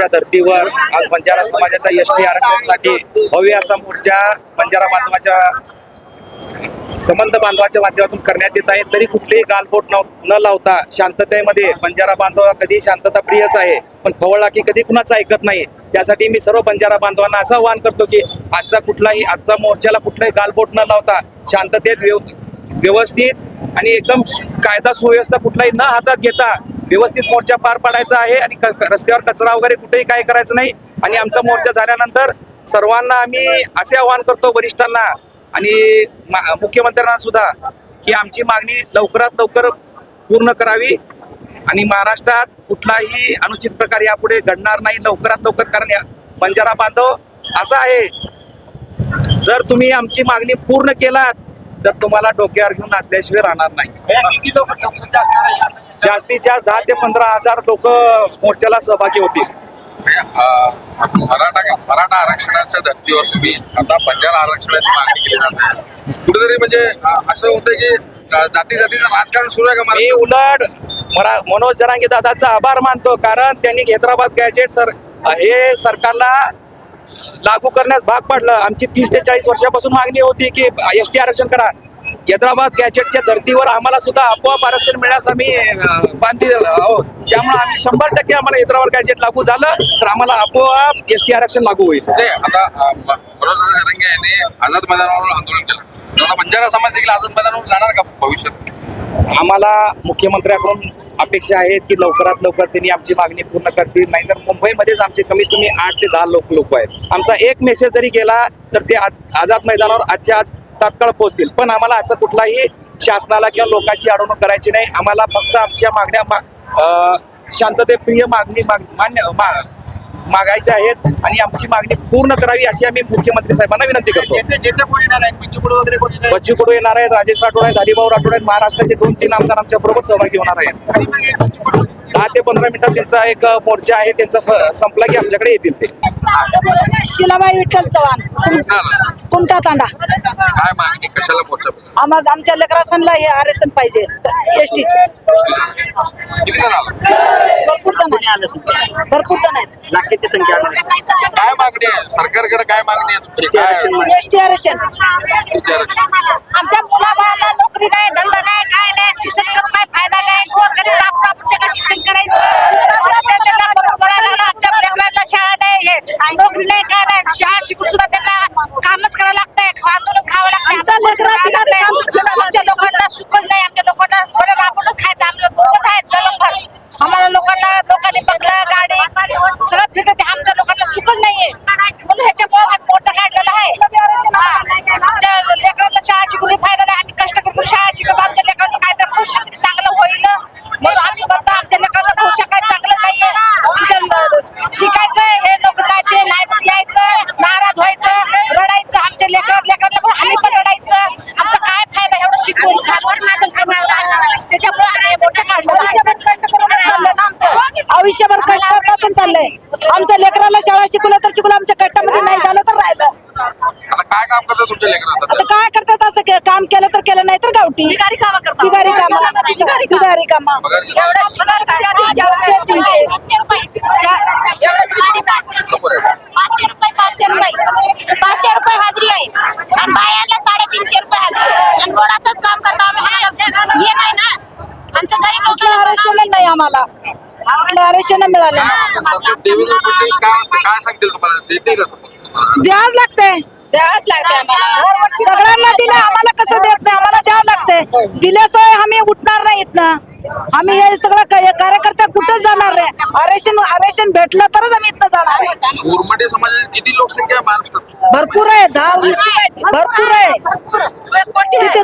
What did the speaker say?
त्या धर्तीवर आज बंजारा समाजाच्या यशस्वी आरक्षणासाठी भव्य असा मोर्चा बंजारा बांधवाच्या संबंध बांधवाच्या माध्यमातून करण्यात येत आहे. तरी कुठलेही गालबोट न लावता शांततेमध्ये बंजारा बांधव कधी शांतता प्रियच आहे पण खवळला की कधी कुणाचं ऐकत नाही. त्यासाठी मी सर्व बंजारा बांधवांना असं आवाहन करतो की आजचा कुठलाही आजचा मोर्चाला कुठलाही गालबोट न लावता शांततेत व्यवस्थित आणि एकदम कायदा सुव्यवस्था कुठलाही न हातात घेता व्यवस्थित मोर्चा पार पाडायचा आहे आणि रस्त्यावर कचरा वगैरे कुठेही काय करायचं नाही. आणि आमचा मोर्चा झाल्यानंतर सर्वांना आम्ही असे आवाहन करतो वरिष्ठांना आणि मुख्यमंत्र्यांना सुद्धा की आमची मागणी लवकरात लवकर पूर्ण करावी. आणि महाराष्ट्रात कुठलाही अनुचित प्रकार यापुढे घडणार नाही लवकरात लवकर कारण बंजारा बांधव असा आहे. जर तुम्ही आमची मागणी पूर्ण केलात तर तुम्हाला डोक्यावर घेऊन असल्याशिवाय राहणार नाही. जास्तीत जास्त दहा ते पंधरा हजार लोक मोर्चाला सहभागी होतील. मराठा मराठा आरक्षणाच्या धर्तीवर तुम्ही आता बंजारा आरक्षणाची मागणी केली जात. आहे कुठेतरी म्हणजे असं होतं की जाती जातीचं राजकारण सुरू आहे का मी? उलट मरा मनोज जरांगे दादाचा आभार मानतो कारण त्यांनी हैदराबाद गॅजेट सर हे सरकारला लागू करण्यास भाग पडलं. आमची तीस ते चाळीस वर्षापासून मागणी होती की एस टी आरक्षण करा. हैदराबाद गॅजेटच्या धर्तीवर आम्हाला सुद्धा आपोआप आरक्षण मिळण्यास आम्ही बांधील आहोत. त्यामुळे आम्ही शंभर टक्के आम्हाला हैदराबाद गॅजेट लागू झालं तर आम्हाला आपोआप एस टी आरक्षण लागू होईल. आता यांनी आझाद मैदानावर आंदोलन केलं. बंजारा समाज देखील आझाद मैदानावर जाणार का भविष्यात? आम्हाला मुख्यमंत्र्याकडून अपेक्षा आहेत की लवकरात लवकर त्यांनी आमची मागणी पूर्ण करतील. नाहीतर मुंबईमध्येच आमचे कमीत कमी आठ ते दहा लोक लोक आहेत. आमचा एक मेसेज जरी गेला तर ते आज आझाद मैदानावर आजच्या आज तात्काळ पोहोचतील. पण आम्हाला असं कुठलाही शासनाला किंवा लोकांची अडवणूक करायची नाही. आम्हाला फक्त आमच्या मागण्या मा- शांततेप्रिय मागणी माग- मान्य मा- मागायच्या आहेत आणि आमची मागणी पूर्ण करावी अशी आम्ही मुख्यमंत्री साहेबांना विनंती करतो. बच्चू कडू येणार आहेत? राजेश राठोड आहेत हरिभाऊ राठोड आहेत महाराष्ट्राचे दोन तीन आमदार आमच्या बरोबर सहभागी होणार आहेत. दहा ते पंधरा मिनिटात त्यांचा एक मोर्चा आहे त्यांचा संपला की आमच्याकडे येतील ते. शिलाबाई विठ्ठल चव्हाण. कुमटा तांडा? काय मागणी कशाला मोर्चा केला? आम्हाला आमच्या लेकरासनला हे आरक्षण पाहिजे एस टीचे किती जण आला? भरपूर जण आहेत. भरपूर जण आहेत. लाखेची संख्या काय मागणी आहे? सरकारकडे काय मागणी आहे तुमची? काय? एस टी आरक्षण. एसटी आरक्षण. आमच्या मुलाबाळांना नोकरी नाही धंदा नाही काय नाही शिक्षण करून काय फायदा नाही गरीब शिक्षण करायचं त्यांना बरोबर लागलं. आमच्या लेकरांना शाळा नाही हे नोकरी नाही काय नाही शाळा शिकून सुद्धा त्यांना कामच करावं लागतंय खांदूनच खावं लागतंय आमच्या लोकांना सुखच नाही आमच्या लोकांना बरं राबूनच खायचं आमच्या दुःखच आहे जलमभर आम्हाला लोकांना लोकांनी बंगला गाडी सगळं फिरत आहे. आमच्या लोकांना सुखच नाहीये म्हणून ह्याच्यामुळे आम्ही मोर्चा काढलेला आहे हा. आमच्या लेकरांना शाळा शिकून फायदा नाही आम्ही कष्ट करून शाळा शिकत आमच्या लेकरांचं काय तर भविष्य चांगलं होईल म्हणून आम्ही म्हणतो आमच्या लेकरांचं भविष्य काय चांगलं नाहीये आमच्या ल- शिकायचं हे लोक नाही ते नाही म्हणून यायचं नाराज व्हायचं रडायचं आमच्या लेकरात लेकरांना पण आम्ही पण रडायचं आमचा काय फायदा एवढं शिकून घालून शिक्षण करून त्याच्यामुळे आम्ही हे मोर्चा काढलेला आहे आयुष्यभर कष्टातच चाललंय आमच्या लेकराला शाळा शिकवलं तर शिकवलं आमच्या कष्टामध्ये नाही झालं तर राहिलं. आता काय काम करतात तुमच्या लेकरात आता काय करतात असं के- काम केलं तर केलं नाही तर गावठी. बिगारी काम करतात. बिगारी काम. बिगारी काम. पगार किती? आहे. पाचशे रुपये पाचशे रुपये. पाचशे रुपये हाजरी आहे. आणि बायांना साडेतीनशे रुपये हाजरी आहे. आणि रोडाचंच काम करतो आम्ही आम्हाला हे नाही ना. आमचं गरीब लोकांना नाही आम्हाला. कुठलं आरक्षण मिळालं. नाही. काय सरकार देवेंद्र फडणवीस काय काय सांगतील तुम्हाला? देतील का support तुम्हाला? द्यावंच लागतंय. द्यावंच लागतंय सगळ्यांना दिलं आम्हाला कसं देत नाही आम्हाला द्यावं लागतंय. दिल्याशिवाय आम्ही उठणार नाहीत ना. आम्ही हे सगळं काय- कार्यकर्ते कुठंच जाणार नाही. आरक्षण आरक्षण भेटलं तरच आम्ही इथं जाणार आहे. समाजाची किती लोकसंख्या आहे महाराष्ट्रात? भरपूर आहे दहा वीस भरपूर आहे. तिथे